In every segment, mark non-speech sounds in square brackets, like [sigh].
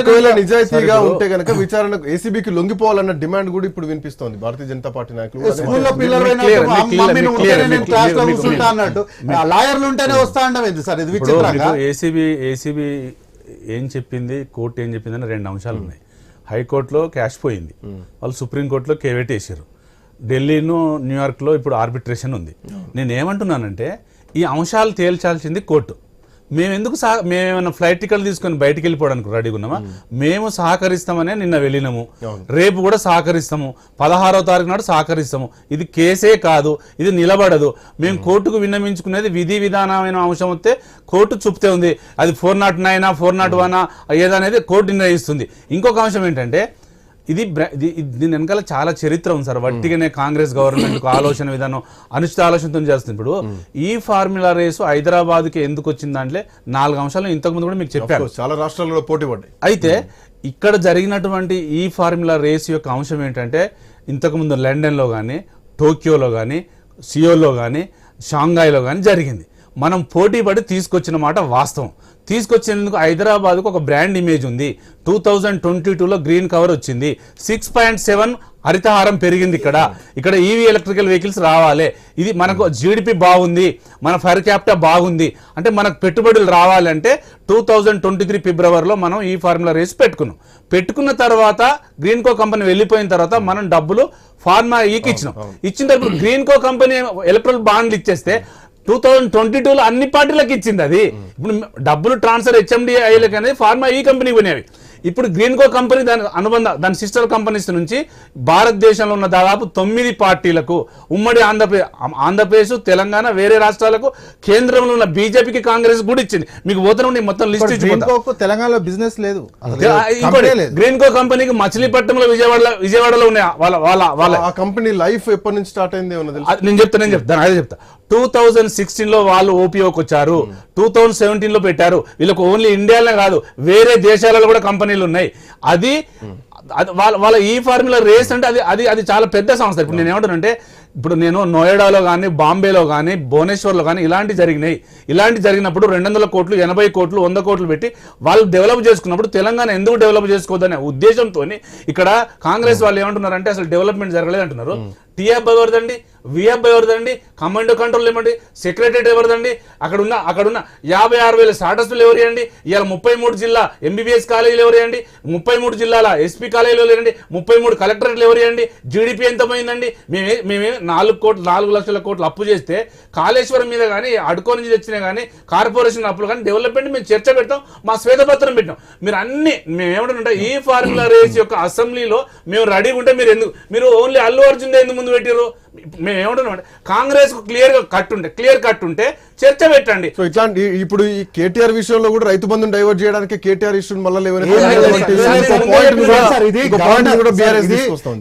ఒకవేళ నిజాయితీగా ఉంటే గనక విచారణకు ఏసీబీకి లొంగిపోవాలన్న డిమాండ్ కూడా ఇప్పుడు వినిపిస్తోంది. భారతీయ జనతా పార్టీ నాయకులు స్కూల్లో. పిల్లలు. అన్నట్టు లాయర్లు ఉంటేనే వస్తా ఏంది సార్? ఇది విచిత్రంగా? ఏసీబీ ఏసీబీ ఏం చెప్పింది కోర్టు ఏం చెప్పింది అని రెండు అంశాలు ఉన్నాయి. హైకోర్టులో క్యాష్ పోయింది. వాళ్ళు సుప్రీంకోర్టులో కేవేట్ వేసారు ఢిల్లీను న్యూయార్క్లో ఇప్పుడు ఆర్బిట్రేషన్ ఉంది. నేను ఏమంటున్నానంటే ఈ అంశాలు తేల్చాల్సింది కోర్టు. మేము ఎందుకు సహ మేమేమైనా ఫ్లైట్ టికెట్ తీసుకొని బయటికి వెళ్ళిపోవడానికి రెడీగా ఉన్నామా? మేము. సహకరిస్తామనే నిన్న వెళ్ళినాము. రేపు కూడా సహకరిస్తాము. పదహారో తారీఖు నాడు సహకరిస్తాము. ఇది కేసే కాదు. ఇది నిలబడదు. మేము కోర్టుకు విన్నమించుకునేది విధి విధానమైన అంశం వస్తే కోర్టు చూపుతే ఉంది. అది ఫోర్ నాట్ నైనా ఫోర్ నాట్ వన్ ఏదనేది కోర్టు నిర్ణయిస్తుంది. ఇంకొక అంశం ఏంటంటే ఇది దీని వెనకాల చాలా చరిత్ర ఉంది సార్. వట్టిగానే కాంగ్రెస్ గవర్నమెంట్ ఆలోచన విధానం అనుచిత ఆలోచనతో చేస్తుంది. ఇప్పుడు ఈ ఫార్ములా రేసు హైదరాబాద్కి ఎందుకు వచ్చింది దాంట్లో? నాలుగు అంశాలు ఇంతకుముందు కూడా మీకు course, చాలా రాష్ట్రాల్లో పోటీ పడ్డాయి. అయితే ఇక్కడ జరిగినటువంటి ఈ ఫార్ములా రేస్ యొక్క అంశం ఏంటంటే ఇంతకుముందు లండన్లో కానీ టోక్యోలో కానీ సియోల్లో కానీ షాంఘాయ్లో కానీ జరిగింది. మనం పోటీ పడి తీసుకొచ్చిన మాట వాస్తవం. తీసుకొచ్చేందుకు హైదరాబాద్కు ఒక బ్రాండ్ ఇమేజ్ ఉంది. టూ థౌజండ్ ట్వంటీ టూలో గ్రీన్ కవర్ వచ్చింది. సిక్స్ పాయింట్ సెవెన్ హరితహారం పెరిగింది ఇక్కడ. ఇక్కడ ఈవీ ఎలక్ట్రికల్ వెహికల్స్ రావాలి. ఇది మనకు జీడిపి బాగుంది. మన ఫైర్ క్యాపిటల్ బాగుంది. అంటే మనకు పెట్టుబడులు రావాలంటే టూ థౌజండ్ ట్వంటీ త్రీ ఫిబ్రవరిలో మనం ఈ ఫార్ములా రేస్ పెట్టుకున్నాం. పెట్టుకున్న తర్వాత గ్రీన్ కో కంపెనీ వెళ్ళిపోయిన తర్వాత మనం డబ్బులు ఫార్మా ఈకి ఇచ్చినాం. ఇచ్చిన తర్వాత గ్రీన్ కో కంపెనీ ఎలక్ట్రల్ బాండ్లు ఇచ్చేస్తే టూ థౌజండ్ ట్వంటీ టూలో అన్ని పార్టీలకు ఇచ్చింది అది. ఇప్పుడు డబ్బులు ట్రాన్స్ఫర్ హెచ్ఎండి అయ్యేలకి అనేది ఫార్మా ఈ కంపెనీ పోయినవి ఇప్పుడు గ్రీన్ కో కంపెనీ దాని అనుబంధ దాని సిస్టర్ కంపెనీస్ నుంచి భారతదేశంలో ఉన్న దాదాపు తొమ్మిది పార్టీలకు ఉమ్మడి ఆంధ్రప్రదేశ్ ఆంధ్రప్రదేశ్ తెలంగాణ వేరే రాష్ట్రాలకు కేంద్రంలో ఉన్న బీజేపీకి కాంగ్రెస్ కూడా ఇచ్చింది. మీకు పోతున్న నేను మొత్తం లిస్ట్ తెలంగాణలో బిజినెస్ లేదు. గ్రీన్ కో కంపెనీకి మచిలీపట్నంలో విజయవాడలో విజయవాడలో ఉన్నాయి. వాళ్ళ వాళ్ళ వాళ్ళ కంపెనీ లైఫ్ ఎప్పటి నుంచి స్టార్ట్ అయింది నేను చెప్తా నేను చెప్తాను అదే చెప్తా. టూ థౌజండ్ సిక్స్టీన్లో వాళ్ళు ఓపీఓకి వచ్చారు. టూ థౌజండ్ సెవెంటీన్లో పెట్టారు. వీళ్ళకి ఓన్లీ ఇండియాలో కాదు వేరే దేశాలలో కూడా కంపెనీలు ఉన్నాయి. అది అది వాళ్ళ వాళ్ళ ఈ ఫార్ములా రేస్ అంటే అది అది అది చాలా పెద్ద సంస్థ. ఇప్పుడు నేను ఏమంటానంటే ఇప్పుడు నేను నోయిడాలో కానీ బాంబేలో కానీ భువనేశ్వర్లో కానీ ఇలాంటి జరిగినాయి. ఇలాంటి జరిగినప్పుడు రెండు వందల కోట్లు ఎనభై కోట్లు వంద కోట్లు పెట్టి వాళ్ళు డెవలప్ చేసుకున్నప్పుడు తెలంగాణ ఎందుకు డెవలప్ చేసుకోవద్దనే ఉద్దేశంతో ఇక్కడ కాంగ్రెస్ వాళ్ళు ఏమంటున్నారంటే అసలు డెవలప్మెంట్ జరగలేదు అంటున్నారు టీఎఫ్ ఎవరిదండి? విఎఫ్ ఎవరిదండి? కమాండో కంట్రోల్ ఏమండి? సెక్రటరేట్ ఎవరిదండి? అక్కడ ఉన్న అక్కడ ఉన్న యాభై ఆరు వేల స్టార్టర్స్లు ఎవరియండి ఇవాళ ముప్పై మూడు జిల్లా ఎంబీబీఎస్ కాలేజీలు ఎవరియండి ముప్పై మూడు జిల్లాల ఎస్పీ కాలేజీలు ఎవరండి ముప్పై మూడు కలెక్టరేట్లు ఎవరియండి జీడిపి ఎంతమైందండి? మేమే మేమే నాలుగు కోట్లు నాలుగు లక్షల కోట్లు అప్పు చేస్తే కాళేశ్వరం మీద కానీ అడుకో నుంచి తెచ్చినా కానీ కార్పొరేషన్ అప్పులు కానీ డెవలప్మెంట్ మేము చర్చ పెడతాం మా శ్వేతపత్రం పెట్టాం. మీరు అన్ని మేము ఏమంటుంటే ఈ ఫార్ములా రేస్ యొక్క అసెంబ్లీలో మేము రెడీగా ఉంటే మీరు ఎందుకు మీరు ఓన్లీ అల్లు అర్జున్ ఎందుకు ముందు పెట్టారు మేము ఏమంటున్నాం అంటే కాంగ్రెస్కు క్లియర్గా కట్ ఉంటే క్లియర్ కట్ ఉంటే చర్చ పెట్టండి. సో ఇట్లాంటి ఇప్పుడు ఈ కేటీఆర్ విషయంలో కూడా రైతు బంధుని డైవర్ట్ చేయడానికి కేటీఆర్ ఇష్యూ మళ్ళీ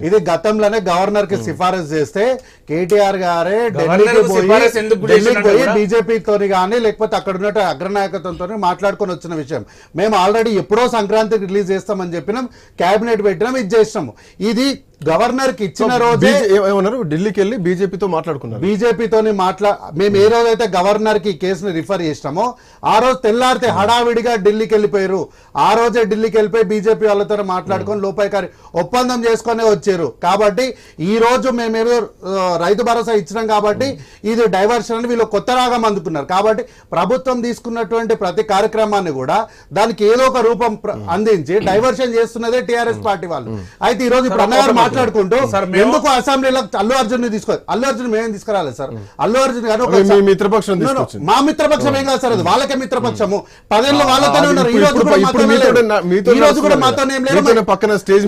ఇది గతంలోనే గవర్నర్కి సిఫారసు చేస్తే కేటీఆర్ గారే ఢిల్లీకి పోయి పోయి కూడా? బీజేపీతో కానీ లేకపోతే అక్కడ ఉన్న అగ్రనాయకత్వంతో మాట్లాడుకొని వచ్చిన విషయం. మేము ఆల్రెడీ ఎప్పుడో సంక్రాంతికి రిలీజ్ చేస్తామని చెప్పినాం కేబినెట్ పెట్టినాం ఇది చేసినాము. ఇది గవర్నర్కి ఇచ్చిన రోజే ఏమన్నారు? ఢిల్లీకి వెళ్ళి బీజేపీతో మాట్లాడుకున్నారు. బీజేపీతోని మాట్లా మేము ఏ రోజైతే గవర్నర్కి కేసుని రిఫర్ చేసినామో ఆ రోజు తెల్లారితే హడావిడిగా ఢిల్లీకి వెళ్ళిపోయారు ఆ రోజే ఢిల్లీకి వెళ్ళిపోయి బీజేపీ వాళ్ళతో మాట్లాడుకొని లోపాయికారి ఒప్పందం చేసుకొని వచ్చారు. కాబట్టి ఈ రోజు మేమేదో రైతు భరోసా ఇచ్చినాం కాబట్టి ఇది డైవర్షన్ అని వీళ్ళు కొత్త రాగం అందుకున్నారు. కాబట్టి ప్రభుత్వం తీసుకున్నటువంటి ప్రతి కార్యక్రమాన్ని కూడా దానికి ఏదో ఒక రూపం అందించి డైవర్షన్ చేస్తున్నదే టిఆర్ఎస్ పార్టీ వాళ్ళు. అయితే ఈ రోజు ఇప్పుడు అన్నగారు మాట్లాడుకుంటూ సార్, మేము- ఎందుకు అసెంబ్లీలో అల్లు అర్జున్ ని తీసుకో అల్లు అర్జున్ మేమేం తీసుకురాలేదు సార్. అల్లు అర్జున్ గారు మిత్రపక్షం. మా మిత్రపక్షం ఏం కాదు సార్ అది వాళ్ళకే మిత్రపక్షము. పదేళ్ళు వాళ్ళతోనే ఉన్నారు. ఈ రోజు కూడా ఈ రోజు కూడా మాతోనే మీతోనే పక్కన స్టేజ్.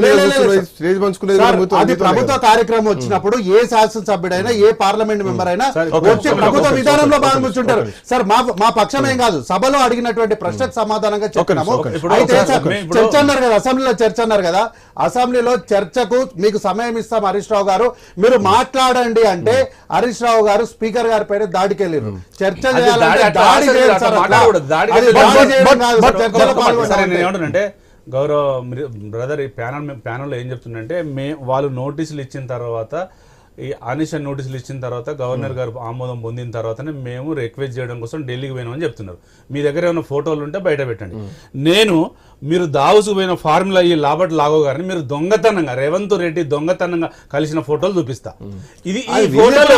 స్టేజ్ పంచుకునేది అది ప్రభుత్వ. కార్యక్రమం వచ్చినప్పుడు ఏ శాసనసభ్యుడైనా ఏ పార్లమెంట్ మెంబర్ అయినా వచ్చి ప్రభుత్వ విధానంలో భాగం కూర్చుంటారు. సార్ మా మా పక్షం ఏం కాదు. సభలో అడిగినటువంటి ప్రశ్నకు సమాధానంగా చెప్పినాము అయితే చర్చ అన్నారు కదా అసెంబ్లీలో చర్చ అన్నారు కదా. అసెంబ్లీలో చర్చకు మీకు సమయం ఇస్తాం హరీష్ రావు గారు. మీరు మాట్లాడండి అంటే హరీష్ రావు గారు స్పీకర్ గారి పైన దాడికి వెళ్ళారు చర్చ చేయాలంటే గౌరవ బ్రదర్ ఈ ప్యానల్ ప్యానల్లో ఏం చెప్తుందంటే మే వాళ్ళు నోటీసులు ఇచ్చిన తర్వాత ఈ ఆనిషన్ నోటీసులు ఇచ్చిన తర్వాత గవర్నర్ గారు ఆమోదం పొందిన తర్వాతనే మేము రిక్వెస్ట్ చేయడం కోసం ఢిల్లీకి పోయినామని చెప్తున్నారు. మీ దగ్గర ఏమైనా ఫోటోలు ఉంటే బయట పెట్టండి. నేను మీరు దావుసు పోయిన ఫార్ములా ఈ లాబట్ లాగో గారిని మీరు దొంగతనంగా రేవంత్ రెడ్డి దొంగతనంగా కలిసిన ఫోటోలు చూపిస్తా. ఇది ఈ ఫోటోలు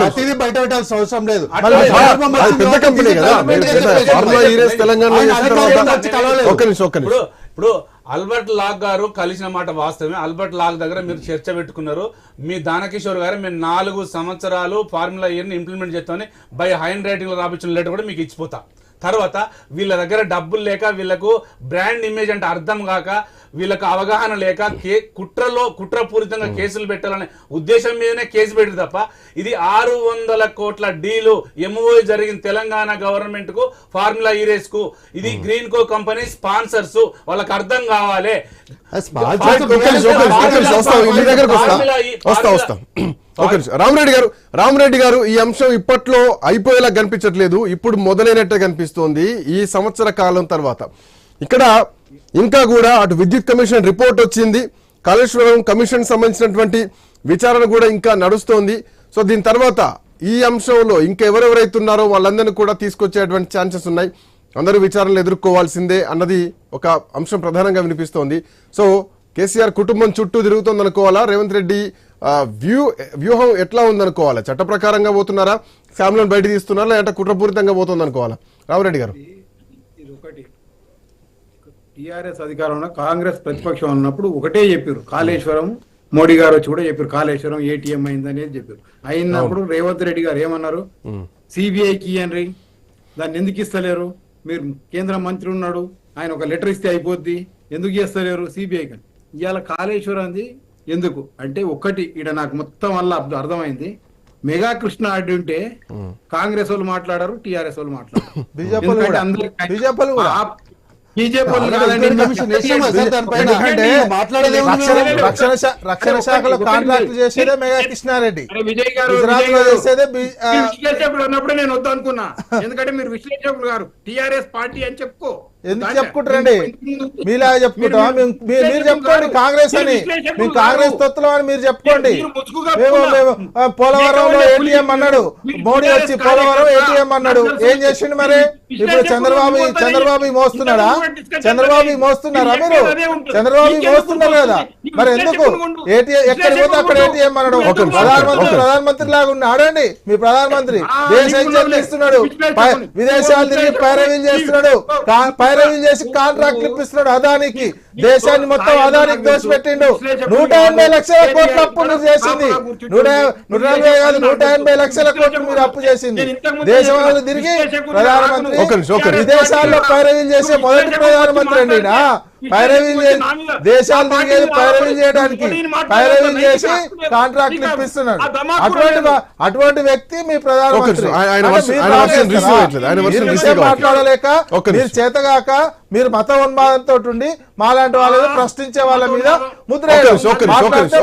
ప్రతిదీ- బయట పెట్టాల్సిన అవసరం లేదు. పెద్ద కంపెనీ కదా. ఒక్క నిమిషం ఇప్పుడు ఇప్పుడు అల్బర్ట్ లాగ్ గారు కలిసిన మాట వాస్తవమే. అల్బర్ట్ లాగ్ దగ్గర మీరు చర్చ పెట్టుకున్నారు. మీ దానకిషోర్ గారు మేము నాలుగు సంవత్సరాలు ఫార్ములా ఇయర్ని ఇంప్లిమెంట్ చేస్తామని బై హైన్ రైటింగ్లో రాపించిన లెటర్ కూడా మీకు ఇచ్చిపోతా. తర్వాత వీళ్ళ దగ్గర డబ్బులు లేక వీళ్ళకు బ్రాండ్ ఇమేజ్ అంటే అర్థం కాక వీళ్ళకు అవగాహన లేక కే కుట్రలో కుట్రపూరితంగా కేసులు పెట్టాలనే ఉద్దేశం మీదనే కేసు పెట్టింది తప్ప ఇది ఆరు వందల కోట్ల డీలు ఎంఓ జరిగిన తెలంగాణ గవర్నమెంట్కు ఫార్ములా ఈరేస్కు ఇది గ్రీన్ కో కంపెనీ స్పాన్సర్స్. వాళ్ళకి అర్థం కావాలి. ఒక రామరెడ్డి గారు రామరెడ్డి గారు ఈ అంశం ఇప్పట్లో అయిపోయేలా కనిపించట్లేదు ఇప్పుడు మొదలైనట్టే కనిపిస్తోంది ఈ సంవత్సర కాలం తర్వాత. ఇక్కడ ఇంకా కూడా అటు విద్యుత్ కమిషన్ రిపోర్ట్ వచ్చింది కాళేశ్వరం కమిషన్ సంబంధించినటువంటి విచారణ కూడా ఇంకా నడుస్తోంది. సో దీని తర్వాత ఈ అంశంలో ఇంకెవరెవరైతే ఉన్నారో వాళ్ళందరినీ కూడా తీసుకొచ్చేటువంటి ఛాన్సెస్ ఉన్నాయి. అందరూ విచారణలు ఎదుర్కోవాల్సిందే అన్నది ఒక అంశం ప్రధానంగా వినిపిస్తోంది. సో కేసీఆర్ కుటుంబం చుట్టూ తిరుగుతుంది అనుకోవాలా రేవంత్ రెడ్డి వ్యూ వ్యూహం ఎట్లా ఉందనుకోవాలా? చట్ట ప్రకారంగా పోతున్నారా? ఫ్యామిలీని బయట తీస్తున్నారా? లేదంటే కుట్రపూరితంగా పోతుంది అనుకోవాలా రామరెడ్డి గారు. ఒకటి. టిఆర్ఎస్ అధికారంలో కాంగ్రెస్ ప్రతిపక్షం ఉన్నప్పుడు ఒకటే చెప్పారు. కాళేశ్వరం మోడీ గారు వచ్చి కూడా చెప్పారు. కాళేశ్వరం ఏటీఎం అయింది అనేది చెప్పారు. అయినప్పుడు రేవంత్ రెడ్డి గారు ఏమన్నారు? సిబిఐకి ఇయ్యండి. దాన్ని ఎందుకు ఇస్తలేరు? మీరు కేంద్ర మంత్రి ఉన్నాడు. ఆయన ఒక లెటర్ ఇస్తే అయిపోద్ది. ఎందుకు చేస్తలేరు? సిబిఐకి ఇవాళ కాళేశ్వరంది ఎందుకు? అంటే ఒక్కటి ఇక్కడ నాకు మొత్తం వల్ల అర్థ- అర్థమైంది. మెగా కృష్ణ ఆడి ఉంటే కాంగ్రెస్ వాళ్ళు మాట్లాడారు టిఆర్ఎస్ వాళ్ళు మాట్లాడారు? [laughs] రక్షణ శాఖలో కాంట్రాక్ట్ చేసేదే మెగా కృష్ణారెడ్డి. గుజరాత్లో చేసేదే విశ్లేషకులు ఉన్నప్పుడే నేను వద్దు అనుకున్నా. ఎందుకంటే మీరు విశ్లేషకులు గారు. టిఆర్ఎస్ పార్టీ అని చెప్పుకో. ఎందుకు చెప్పుకుంటారండి మీలాగా చెప్పుకుంటాం మీరు- చెప్పుకోండి గారు, కాంగ్రెస్ అని. మేము కాంగ్రెస్ గారు. తొత్తులం అని మీరు చెప్పుకోండి. మేము మేము పోలవరంలో ఏటీఎం అన్నాడు. మోడీ వచ్చి పోలవరం ఏటీఎం అన్నాడు. ఏం. చేసిండు మీరు ఇప్పుడు చంద్రబాబు చంద్రబాబు మోస్తున్నాడా చంద్రబాబు. మోస్తున్నారా మీరు. చంద్రబాబు మోస్తున్నారు కదా మీరు ఎందుకు. ఏటీఎం ఎక్కడికి పోతే అక్కడ ఏటీఎం నిమిషం, ప్రధానమంత్రి. ప్రధానమంత్రి లాగా ఉన్నాడండి మీ ప్రధానమంత్రి దేశ. పై- విదేశాలు తిరిగి. పైరవీలు చేస్తున్నాడు పైరవీలు చేసి కాంట్రాక్ట్ ఇప్పిస్తున్నాడు అదానికి దేశాన్ని మొత్తం అదానికి దోచిపెట్టిండు నూట ఎనభై లక్షల కోట్ల అప్పు మీరు చేసింది. నూట నూట ఎనభై కాదు నూట ఎనభై లక్షల కోట్లు మీరు అప్పు చేసింది. దేశం వాళ్ళు తిరిగి ప్రధానమంత్రి. విదేశాల్లో పైరవీలు చేసే మొదటి ప్రధానమంత్రి అండి దేశాలు చేయడానికి. పైరవీలు చేసి కాంట్రాక్ట్లు ఇప్పిస్తున్నాడు. అటువంటి అటువంటి వ్యక్తి మీ ప్రధానమంత్రి. మాట్లాడలేక మీరు. చేతగాక మీరు మత ఉన్మాదంతో ఉండి మాలాంటి వాళ్ళ మీద ప్రశ్నించే వాళ్ళ మీద ముద్ర.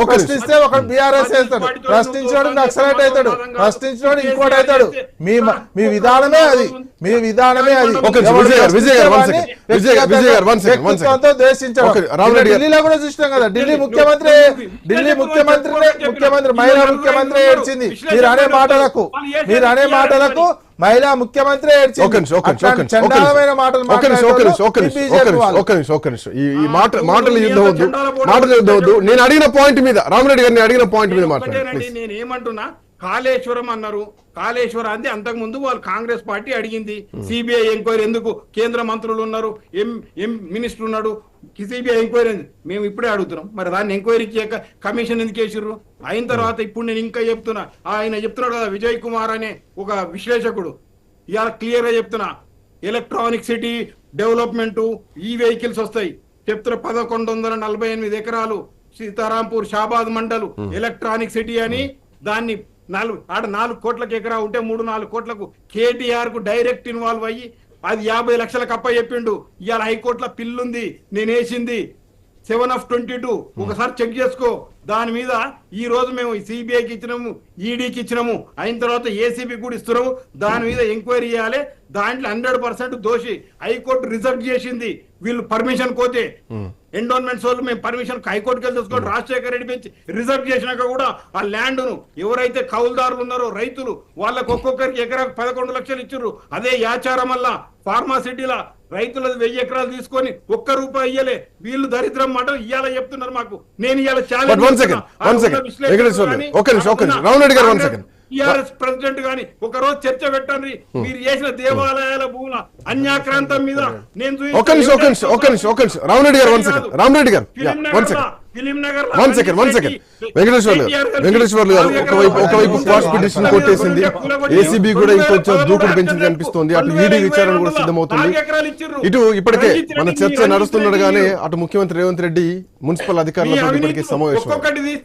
ప్రశ్నిస్తే ఒక బీఆర్ఎస్ వేస్తాడు. ప్రశ్నించడం నక్సలైట్ అవుతాడు. ప్రశ్నించడం ఇంకోటి అవుతాడు. మీ మ- మీ విధానమే అది. మీ విధానమే అది. ద్వేషించడం రామరెడ్డి గారు. ఢిల్లీలో కూడా చూసినాం కదా ఢిల్లీ ముఖ్యమంత్రి ఢిల్లీ ముఖ్యమంత్రినే ముఖ్యమంత్రి మహిళా ముఖ్యమంత్రి ఏడ్చింది. మీరు అనే మాటలకు మీరు అనే మాటలకు మహిళా ముఖ్యమంత్రి ఏడ్చింది. ఈ మాట మాటలు యుద్ధం వద్దు మాటలు యుద్ధం వద్దు నేను అడిగిన పాయింట్ మీద రామరెడ్డి గారిని అడిగిన పాయింట్ మీద మాట్లాడండి నేను ఏమంటున్నా? కాళేశ్వరం అన్నారు. కాళేశ్వరం అంది. అంతకు ముందు వాళ్ళు కాంగ్రెస్ పార్టీ అడిగింది. సిబిఐ ఎంక్వైరీ ఎందుకు? కేంద్ర మంత్రులు ఉన్నారు. ఎం ఎం మినిస్టర్ ఉన్నాడు. CBI enquiry. మేము ఇప్పుడే అడుగుతున్నాం. మరి దాన్ని ఎంక్వైరీ చేయక కమిషన్ ఎందుకు వేసిర్రు? అయిన తర్వాత ఇప్పుడు నేను ఇంకా చెప్తున్నా. ఆయన చెప్తున్నాడు కదా విజయ్ కుమార్ అనే ఒక విశ్లేషకుడు. ఇవాళ క్లియర్గా చెప్తున్నా. Electronic city development E vehicles వస్తాయి. చెప్తున్న పదకొండు వందల నలభై ఎనిమిది ఎకరాలు సీతారాంపూర్ షాబాద్ మండలు ఎలక్ట్రానిక్ సిటీ అని దాన్ని నాలుగు ఆడ నాలుగు కోట్లకు ఎకరా ఉంటే మూడు నాలుగు కోట్లకు కేటీఆర్కు డైరెక్ట్ ఇన్వాల్వ్ అయ్యి అది యాభై లక్షలకు అప్ప చెప్పిండు. ఇవాళ హైకోర్టులో పిల్లుంది నేనేసింది. Seven of twenty two. ఒకసారి చెక్ చేసుకో. దాని మీద ఈ రోజు మేము సిబిఐకి ఇచ్చినాము ఈడీకి ఇచ్చినాము. అయిన తర్వాత ఏసీబీ కూడా ఇస్తున్నాము. దాని మీద ఎంక్వైరీ చేయాలి. దాంట్లో హండ్రెడ్ పర్సెంట్ దోషి హైకోర్టు రిజర్వ్ చేసింది. వీళ్ళు పర్మిషన్ కోతే. ఎండోన్మెంట్స్ వాళ్ళు మేము పర్మిషన్ హైకోర్టుకి వెళ్ళి తెలుసుకోండి రాజశేఖర రెడ్డి పెంచి రిజర్వ్ చేసినాక కూడా ఆ ల్యాండ్ను ఎవరైతే కౌలుదారులు ఉన్నారో రైతులు వాళ్ళకి ఒక్కొక్కరికి ఎకరాకు పదకొండు లక్షలు ఇచ్చారు అదే యాచారం వల్ల ఫార్మా సిటీలా రైతుల వెయ్యి ఎకరాలు తీసుకొని ఒక్క రూపాయి ఇయ్యలే. వీళ్ళు దరిద్రం మాట ఇయ్యాల చెప్తున్నారు మాకు. నేను ఇవాళ But టిఆర్ఎస్ ప్రెసిడెంట్ గాని ఒక రోజు చర్చ పెట్టండి. మీరు చేసిన దేవాలయాల భూముల అన్యాక్రాంతం మీద నేను రామరెడ్డి గారు one second Ramareddy garu one second one second one second Venkateswarlu Venkateswarlu garu ఒకవైపు ఒకవైపు క్వాష్ పిటిషన్ కొట్టేసింది. ఏసీబీ కూడా ఇంకొంచెం దూకుడు పెంచింది కనిపిస్తోంది అటు ఈడీ విచారణ కూడా సిద్ధమవుతుంది ఇటు ఇప్పటికే మన చర్చ నడుస్తుండగానే అటు ముఖ్యమంత్రి రేవంత్ రెడ్డి మున్సిపల్ అధికారులతో ఇప్పటికే సమావేశం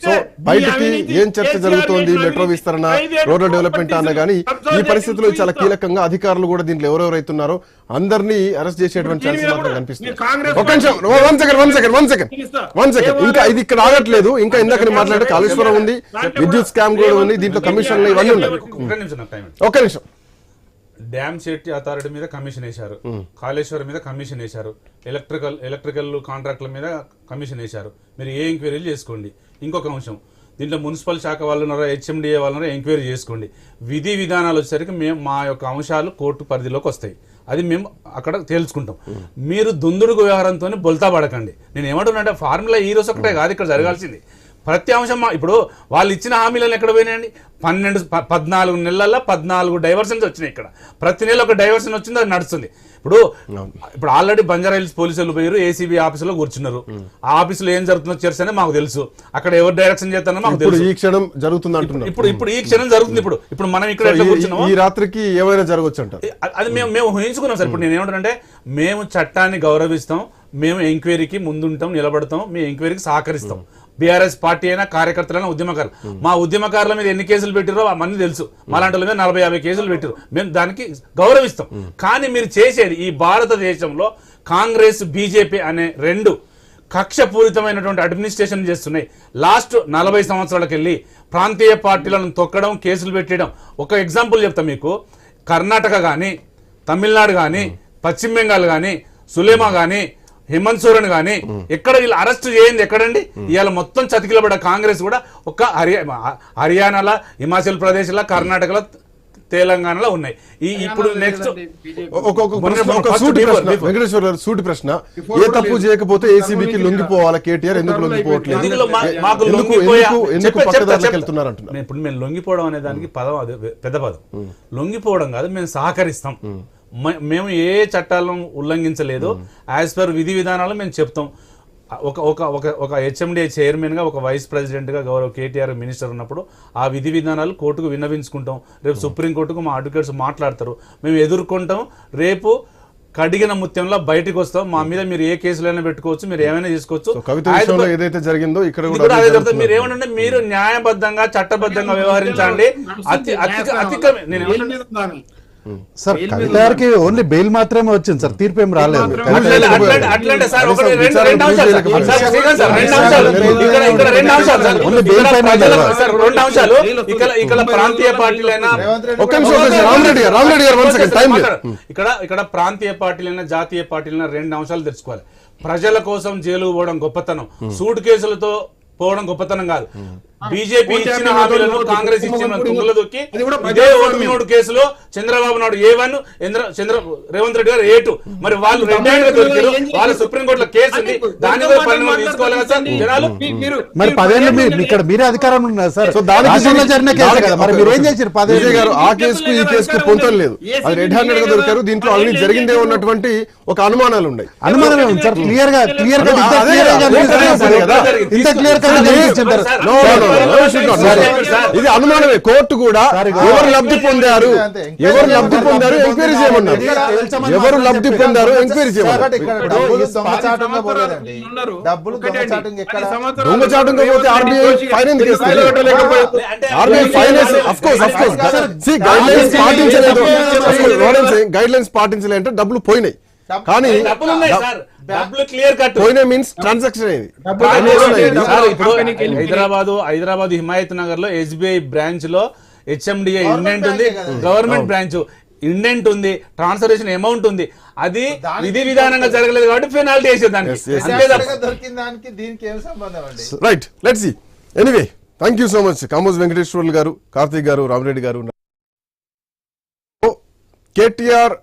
సో బయటికి ఏం చర్చ జరుగుతోంది? మెట్రో విస్తరణ రూరల్ డెవలప్మెంట్ అన్న కానీ ఈ పరిస్థితిలో చాలా కీలకంగా అధికారులు కూడా దీంట్లో ఎవరెవరైతున్నారో అందరినీ అరెస్ట్ చేసేటువంటి ఛాన్సెస్ మాత్రం కనిపిస్తుంది ఒక నిమిషం. One second one second one second. One second. ఇంకా ఇది ఇక్కడ ఆగట్లేదు. ఇంకా ఇందాక మాట్లాడే కాళేశ్వరం ఉంది విద్యుత్ స్కామ్ కూడా ఉంది దీంట్లో కమిషన్లు ఇవన్నీ ఉన్నాయి. ఒక్క నిమిషం. డ్యామ్ సేఫ్టీ అథారిటీ మీద కమిషన్ వేశారు. కాళేశ్వరం మీద కమిషన్ వేశారు. ఎలక్ట్రికల్ ఎలక్ట్రికల్ కాంట్రాక్ట్ల మీద కమిషన్ వేశారు. మీరు ఏ ఎంక్వైరీలు చేసుకోండి. ఇంకొక అంశం దీంట్లో మున్సిపల్ శాఖ వాళ్ళు ఉన్నారో హెచ్ఎండిఏ వాళ్ళు ఉన్నారో ఎంక్వైరీ చేసుకోండి. విధి విధానాలు వచ్చేసరికి మేము మా యొక్క అంశాలు కోర్టు పరిధిలోకి వస్తాయి. అది మేము అక్కడ తేల్చుకుంటాం. మీరు దుందుడుకు వ్యవహారంతో బొల్తా పడకండి. నేను ఏమంటున్నా ఫార్ములా ఈ రోజు ఒకటే కాదు ఇక్కడ జరగాల్సింది. ప్రతి అంశం మా- ఇప్పుడు వాళ్ళు ఇచ్చిన హామీలను ఎక్కడ పోయినాయండి? పన్నెండు పద్నాలుగు నెలల్లో పద్నాలుగు డైవర్షన్స్ వచ్చినాయి ఇక్కడ. ప్రతి నెల ఒక డైవర్షన్ వచ్చింది అది నడుస్తుంది. ఇప్పుడు ఇప్పుడు ఆల్రెడీ బంజారా హిల్స్ పోలీసులు పోయారు ఏసీబీ ఆఫీసులో కూర్చున్నారు. ఆ ఆఫీసులో ఏం జరుగుతుందో చర్చ అనేది మాకు తెలుసు. అక్కడ ఎవరు డైరెక్షన్ చేస్తారో మాకు తెలుసు. ఈ క్షణం జరుగుతుంది అంటున్నారు. ఇప్పుడు ఇప్పుడు ఈ క్షణం జరుగుతుంది ఇప్పుడు. ఇప్పుడు మనం ఇక్కడ ఎట్లా ఈ- రాత్రికి ఏమైనా జరగవచ్చు అంటారు? అ- అది మేము మేము ఊహించుకున్నాం సార్. ఇప్పుడు నేను ఏమంటానంటే మేము చట్టాన్ని గౌరవిస్తాం మేము ఎంక్వైరీకి ముందుంటాం నిలబడతాం మీ ఎంక్వైరీకి సహకరిస్తాం. బీఆర్ఎస్ పార్టీ అయినా కార్యకర్తలైనా ఉద్యమకారులు. మా ఉద్యమకారుల మీద ఎన్ని కేసులు పెట్టిరో మంది తెలుసు. మాలాంటి మీద నలభై యాభై కేసులు పెట్టిరు. మేము దానికి గౌరవిస్తాం. కానీ మీరు చేసేది ఈ భారతదేశంలో కాంగ్రెస్ బీజేపీ అనే రెండు కక్షపూరితమైనటువంటి అడ్మినిస్ట్రేషన్ చేస్తున్నాయి. లాస్ట్ నలభై సంవత్సరాలకు వెళ్ళి ప్రాంతీయ పార్టీలను తొక్కడం కేసులు పెట్టడం. ఒక ఎగ్జాంపుల్ చెప్తా మీకు. కర్ణాటక కానీ తమిళనాడు కానీ పశ్చిమ బెంగాల్ కానీ సులేమా కానీ హేమంత్ సోరెన్ కానీ ఎక్కడ వీళ్ళు అరెస్ట్ చేయండి ఎక్కడండి? ఇవాళ మొత్తం చతికిలబడ్డ కాంగ్రెస్ కూడా ఒక హరియా హర్యానాలో హిమాచల్ ప్రదేశ్లో కర్ణాటకలో తెలంగాణలో ఉన్నాయి. ఈ ఇప్పుడు నెక్స్ట్ ఒక ఒక ప్రశ్న ఒక సూటి ప్రశ్న వెంకటేశ్వర గారు సూటి ప్రశ్న. ఏ తప్పు చేయకపోతే ఏసీబీకి లొంగిపోవాలా కేటీఆర్? ఎందుకు లొంగిపోవట్లేదు? ఇప్పుడు మేము లొంగిపోవడం అనే దానికి పదం అదే పెద్ద పదం. లొంగిపోవడం కాదు మేము సహకరిస్తాం. మేము ఏ చట్టాలను ఉల్లంఘించలేదు. యాజ్ పర్ విధి విధానాలు మేము చెప్తాం. ఒక ఒక ఒక ఒక హెచ్ఎండిఏ చైర్మన్గా ఒక వైస్ ప్రెసిడెంట్గా గౌరవ కేటీఆర్ మినిస్టర్ ఉన్నప్పుడు ఆ విధి విధానాలు కోర్టుకు విన్నవించుకుంటాం. రేపు సుప్రీంకోర్టుకు మా అడ్వకేట్స్ మాట్లాడతారు. మేము ఎదుర్కొంటాం. రేపు కడిగిన ముత్యంలో బయటకు వస్తాం. మా మీద మీరు ఏ కేసులైనా పెట్టుకోవచ్చు. మీరు ఏమైనా చేసుకోవచ్చు. ఏదైతే జరిగిందో ఇక్కడ. మీరు. ఏమంటే మీరు న్యాయబద్ధంగా చట్టబద్ధంగా వ్యవహరించండి. అతి అతి సార్ కవిత గారికి ఓన్లీ బెయిల్ మాత్రమే వచ్చింది సార్ తీర్పు ఏం రాలేదు. ఇక్కడ ఇక్కడ ప్రాంతీయ పార్టీలైనా జాతీయ పార్టీలైనా రెండు అంశాలు తెచ్చుకోవాలి ప్రజల కోసం జైలుకు పోవడం గొప్పతనం. సూట్ కేసులతో పోవడం గొప్పతనం కాదు. బీజేపీ ఇచ్చిన హామీలను కాంగ్రెస్ ఇచ్చిన తుంగలు దొక్కి ఇదే ఓటు నోటు కేసులో చంద్రబాబు నాయుడు ఏ వన్ చంద్ర రేవంత్ రెడ్డి గారు ఏ టూ. మరి వాళ్ళు రెండు హ్యాండ్గా దొరికారు. వాళ్ళు సుప్రీం కోర్టులో కేసు ఉంది. దాని మీద తీసుకోవాలి కదా సార్? జనాలు? మరి పదేళ్ళు మీ- ఇక్కడ మీరే అధికారంలో ఉన్నారు సార్. సో దానికి రాష్ట్రంలో జరిగిన కేసు కదా. మరి మీరు ఏం చేశారు పదేళ్ళు? గారు ఆ కేసుకు ఈ కేసుకు పొంతం లేదు. అది రెడ్ హ్యాండెడ్గా దొరికారు. దీంట్లో అవినీతి జరిగిందే ఉన్నటువంటి ఒక అనుమానాలు ఉన్నాయి. అనుమానం ఉంది సార్ క్లియర్గా క్లియర్గా క్లియర్. ఇంత క్లియర్గా ఇది అనుమానమే. కోర్టు కూడా ఎవరు లబ్ధి పొందారు? ఎవరు లబ్ధి పొందారు? ఎంక్వైరీ చేయమన్నారు. ఎవరు లబ్ధి పొందారు? ఎంక్వైరీ చేయమన్నారు. దొంగచాటుగా పోతే? RBI of course of course guidelines పాటించలేదు. గైడ్ లైన్స్ పాటించలేదు అంటే డబ్బులు పోయినాయి. కానీ డబ్బులు ఉన్నాయి సార్. డబ్బులు క్లియర్ కట్ పోయిన మీన్స్ ట్రాన్సాక్షన్ అయింది డబ్బులు Transaction ఉన్నాయి. అయింది. సార్ ఇప్పుడు కంపెనీకి వెళ్ళి- హైదరాబాద్ హైదరాబాద్ హిమాయత్ నగర్లో ఎస్బీఐ బ్రాంచ్లో హెచ్ఎండిఏ ఇండెంట్ ఉంది. Government branch. ఇండెంట్ ఉంది. ట్రాన్స్ఫరేషన్ అమౌంట్ ఉంది. అది విధి విధానంగా జరగలేదు కాబట్టి పెనాల్టీ వేసేది దానికి Yes, yes. అంతే తప్ప దొరికిన దానికి దీనికి ఏం సంబంధం అండి? Right let's see anyway thank you so much Kamoj Venkateswarlu గారు కార్తీక్ గారు రామరెడ్డి గారు. కేటీఆర్